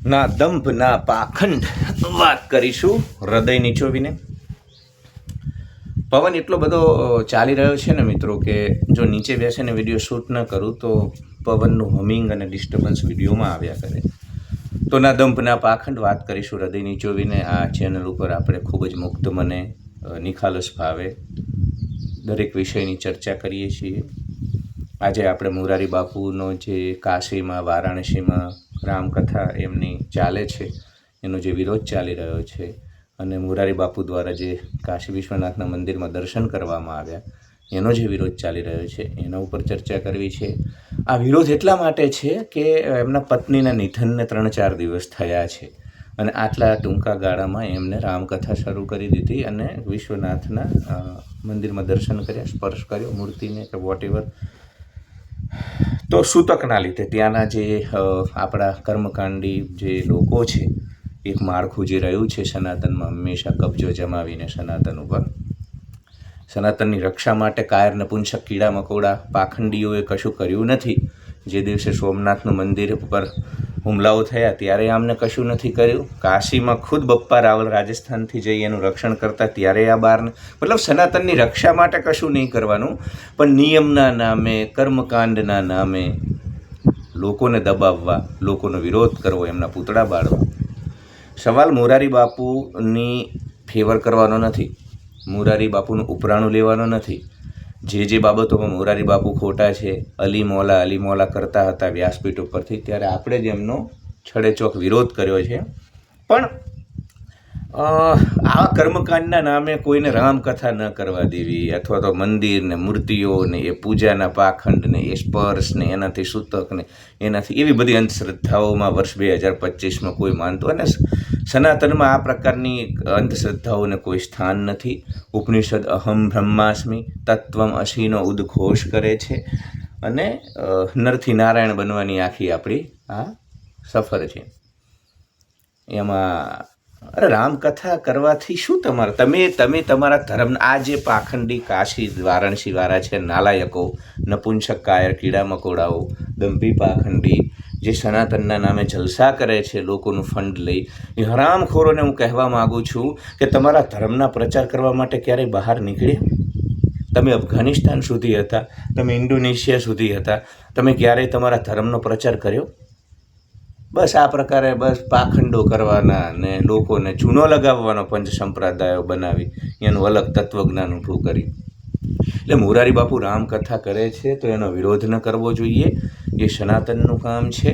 ના દંભ, ના પાખંડ વાત કરીશું હૃદય નીચોવીને પવન એટલો બધો ચાલી રહ્યો છે ને મિત્રો કે જો નીચે બેસીને વીડિયો શૂટ ન કરું તો પવનનું હમિંગ અને ડિસ્ટર્બન્સ વિડીયોમાં આવ્યા કરે. તો ના દંભ, ના પાખંડ વાત કરીશું હૃદય નીચોવીને આ ચેનલ ઉપર આપણે ખૂબ જ મુક્ત મને નિખાલસ ભાવે દરેક વિષયની ચર્ચા કરીએ છીએ. આજે આપણે મુરારી બાપુનો જે કાશીમાં, વારાણસીમાં રામકથા એમની ચાલે છે. એનો જે વિરોધ ચાલી રહ્યો છે અને મોરારી બાપુ દ્વારા જે કાશી વિશ્વનાથના મંદિરમાં દર્શન કરવામાં આવ્યા, એનો જે વિરોધ ચાલી રહ્યો છે, એના ઉપર ચર્ચા કરવી છે. આ વિરોધ એટલા માટે છે કે એમના પત્નીના નિધનને ત્રણ ચાર દિવસ થયા છે અને આટલા ટૂંકા ગાળામાં એમને રામકથા શરૂ કરી દીધી અને વિશ્વનાથના મંદિરમાં દર્શન કર્યા, સ્પર્શ કર્યો, મૂર્તિને કે વોટ એવર તો સૂતકના લીધે ત્યાંના જે આપણા કર્મકાંડી જે લોકો છે, એક માળખું જે રહ્યું છે સનાતનમાં હંમેશા કબજો જમાવીને સનાતન ઉપર. સનાતનની રક્ષા માટે કાયર નપુંસક કીડા મકોડા પાખંડીઓએ કશું કર્યું નથી. જે દિવસે સોમનાથનું મંદિર ઉપર હુમલાઓ થયા ત્યારે આમને કશું નથી કર્યું. કાશીમાં ખુદ બપ્પા રાવલ રાજસ્થાનથી જઈ એનું રક્ષણ કરતા ત્યારે આ બારને મતલબ સનાતનની રક્ષા માટે કશું નહીં કરવાનું, પણ નિયમના નામે, કર્મકાંડના નામે લોકોને દબાવવા, લોકોનો વિરોધ કરવો, એમના પૂતળા બાળવા. સવાલ મોરારી બાપુની ફેવર કરવાનો નથી. મોરારી બાપુનું ઉપરાણું લેવાનો નથી. જે જે બાબતોમાં મોરારી બાપુ ખોટા છે, અલી મોલા અલી મોલા કરતા હતા વ્યાસપીઠ ઉપરથી, ત્યારે આપણે જ એમનો છડેચોક વિરોધ કર્યો છે. પણ આ કર્મકાંડના નામે કોઈને રામકથા ન કરવા દેવી, અથવા તો મંદિરને મૂર્તિઓને એ પૂજાના પાખંડને એ સ્પર્શને એનાથી સૂતકને એનાથી એવી બધી અંધશ્રદ્ધાઓમાં વર્ષ બે હજાર પચીસમાં કોઈ માનતું અને સનાતનમાં આ પ્રકારની અંધશ્રદ્ધાઓને કોઈ સ્થાન નથી. ઉપનિષદ અહમ બ્રહ્માસ્મિ તત્વમ અસીનો ઉદ્ઘોષ કરે છે અને નરથી નારાયણ બનવાની આખી આપણી આ સફર છે. એમાં, અરે રામકથા કરવાથી શું તમારે? તમે તમે તમારા ધર્મ, આ જે પાખંડી કાશી, વારાણસી વાળા છે, નાલાયકો, નપુંસક કાયર કીડા મકોડાઓ દંભી પાખંડી જે સનાતનના નામે જલસા કરે છે, લોકોનું ફંડ લઈ. એ હરામખોરોને હું કહેવા માગું છું કે તમારા ધર્મના પ્રચાર કરવા માટે ક્યારેય બહાર નીકળ્યા? તમે અફઘાનિસ્તાન સુધી હતા, તમે ઇન્ડોનેશિયા સુધી હતા, તમે ક્યારેય તમારા ધર્મનો પ્રચાર કર્યો? બસ આ પ્રકારે બસ પાખંડો કરવાના ને લોકોને ચૂનો લગાવવાનો પંચ સંપ્રદાયો બનાવી, એનું અલગ તત્વજ્ઞાન ઊભું કરી એટલે મોરારી બાપુ રામકથા કરે છે, તો એનો વિરોધ ન કરવો જોઈએ. એ સનાતનનું કામ છે,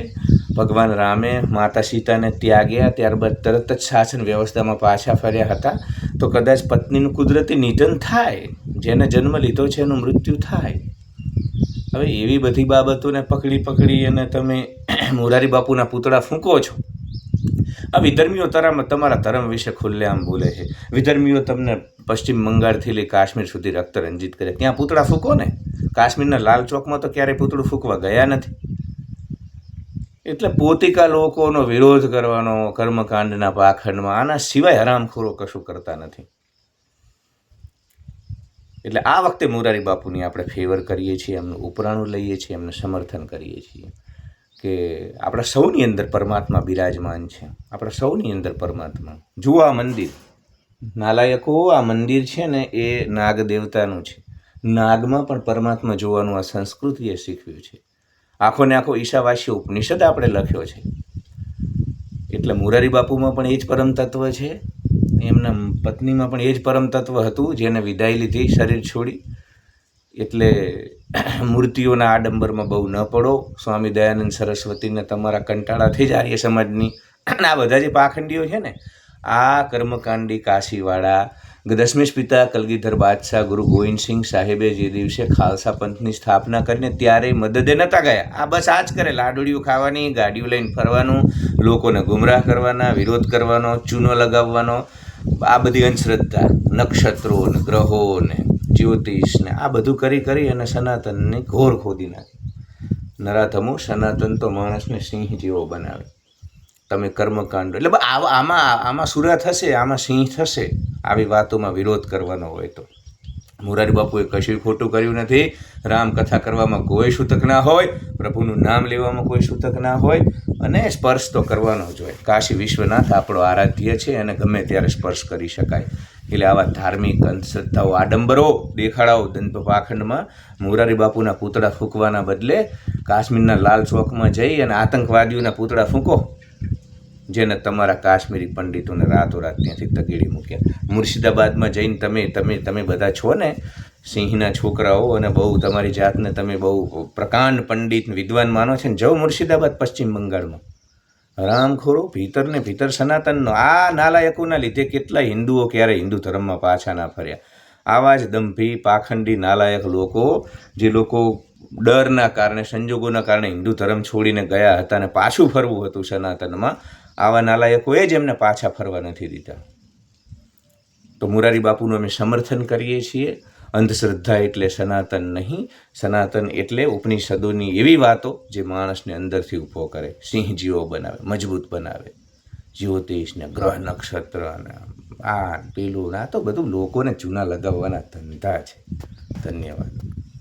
ભગવાન રામે માતા સીતાને ત્યાગ્યા, ત્યારબાદ તરત જ શાસન વ્યવસ્થામાં પાછા ફર્યા હતા. તો કદાચ પત્નીનું કુદરતી નિધન થાય, જેને જન્મ લીધો છે એનું મૃત્યુ થાય. હવે એવી બધી બાબતોને પકડી પકડી અને તમે મોરારી બાપુના પૂતળા ફૂંકો છો. આ વિધર્મીઓ તરામાં, તમારા ધર્મ વિશે ખુલ્લેઆમ બોલે છે. વિધર્મીઓ તમને પશ્ચિમ બંગાળથી લઈ કાશ્મીર સુધી રક્ત રંજિત કરે. ત્યાં પૂતળા ફૂંકો ને? કાશ્મીરના લાલ ચોકમાં તો ક્યારેય પૂતળું ફૂંકવા ગયા નથી. એટલે પોતિકા લોકોનો વિરોધ કરવાનો કર્મકાંડના પાખંડમાં આના સિવાય હરામખોરો કશું કરતા નથી. એટલે આ વખતે મોરારી બાપુની આપણે ફેવર કરીએ છીએ, એમનું ઉપરાણું લઈએ છીએ, એમને સમર્થન કરીએ છીએ. કે આપણા સૌની અંદર પરમાત્મા બિરાજમાન છે. આપણા સૌની અંદર પરમાત્મા. જુઓ આ મંદિર. નાલાયકો, આ મંદિર છે ને, એ નાગ દેવતાનું છે. નાગમાં પણ પરમાત્મા જોવાનું આ સંસ્કૃતિએ શીખવ્યું છે. આખો ને આખો ઈશાવાસ્ય ઉપનિષદ આપણે લખ્યો છે. એટલે મુરારી બાપુમાં પણ એ જ પરમ તત્વ છે. એમના પત્નીમાં પણ એ જ પરમ તત્વ હતું, જેને વિદાય લીધી, શરીર છોડી. એટલે મૂર્તિઓના આડંબરમાં બહુ ન પડો. સ્વામી દયાનંદ સરસ્વતીને તમારા કંટાળાથી જ આર્ય સમાજની આ બધા જે પાખંડીઓ છે ને, આ કર્મકાંડી કાશીવાળા દસમેશ પિતા કલગીધર બાદશાહ, ગુરુ ગોવિંદસિંહ સાહેબે જે દિવસે ખાલસા પંથની સ્થાપના કરીને ત્યારે મદદે નહોતા ગયા. આ બસ આ જ કરે. લાડુડીઓ ખાવાની, ગાડીઓ લઈને ફરવાનું, લોકોને ગુમરાહ કરવાના, વિરોધ કરવાનો, ચૂનો લગાવવાનો. આ બધી અંધશ્રદ્ધા નક્ષત્રો ને ગ્રહો ને જ્યોતિષ ને આ બધું કરી કરી અને સનાતનને ઘોર ખોદી નાખી નરાધમો સનાતન તો માણસને સિંહ જેવો બનાવે. તમે કર્મકાંડ, એટલે આમાં આમાં સુરા થશે, આમાં સિંહ થશે, આવી વાતોમાં વિરોધ કરવાનો હોય તો. મોરારી બાપુએ કશું ખોટું કર્યું નથી. રામકથા કરવામાં કોઈ સૂતક ના હોય, પ્રભુનું નામ લેવામાં કોઈ સૂતક ના હોય અને સ્પર્શ તો કરવાનો જ હોય. કાશી વિશ્વનાથ આપણો આરાધ્ય છે અને ગમે ત્યારે સ્પર્શ કરી શકાય. એટલે આવા ધાર્મિક અંધશ્રદ્ધાઓ આડંબરો દેખાડાઓ દંત પાખંડમાં મોરારી બાપુના પૂતળા ફૂંકવાના બદલે કાશ્મીરના લાલ ચોકમાં જઈ અને આતંકવાદીઓના પૂતળા ફૂંકો. જેને તમારા કાશ્મીરી પંડિતોને રાતોરાત ત્યાંથી તગેડી મૂક્યા. મુર્શિદાબાદમાં જઈને તમે તમે તમે બધા છો ને, સિંહના છોકરાઓ અને બહુ તમારી જાતને તમે બહુ પ્રકાંડ પંડિત વિદ્વાન માનો છે ને જવ મુર્શિદાબાદ પશ્ચિમ બંગાળમાં. રામખોરો, ભીતર ને ભીતર સનાતનનો આ નાલાયકોના લીધે કેટલા હિન્દુઓ ક્યારે હિન્દુ ધર્મમાં પાછા ના ફર્યા. આવા જ દંભી, પાખંડી, નાલાયક લોકો, જે લોકો ડરના કારણે, સંજોગોના કારણે હિન્દુ ધર્મ છોડીને ગયા હતા અને પાછું ફરવું હતું સનાતનમાં આવા નાલાયકોએ જ એમને પાછા ફરવા નથી દીધા. તો મુરારી બાપુનું અમે સમર્થન કરીએ છીએ. અંધશ્રદ્ધા એટલે સનાતન નહીં. સનાતન એટલે ઉપનિષદોની એવી વાતો જે માણસને અંદરથી ઊભો કરે. સિંહ જીવો બનાવે, મજબૂત બનાવે. જ્યોતિષને, ગ્રહ નક્ષત્ર આ પેલું, આ તો બધું લોકોને ચૂના લગાવવાના ધંધા છે. ધન્યવાદ.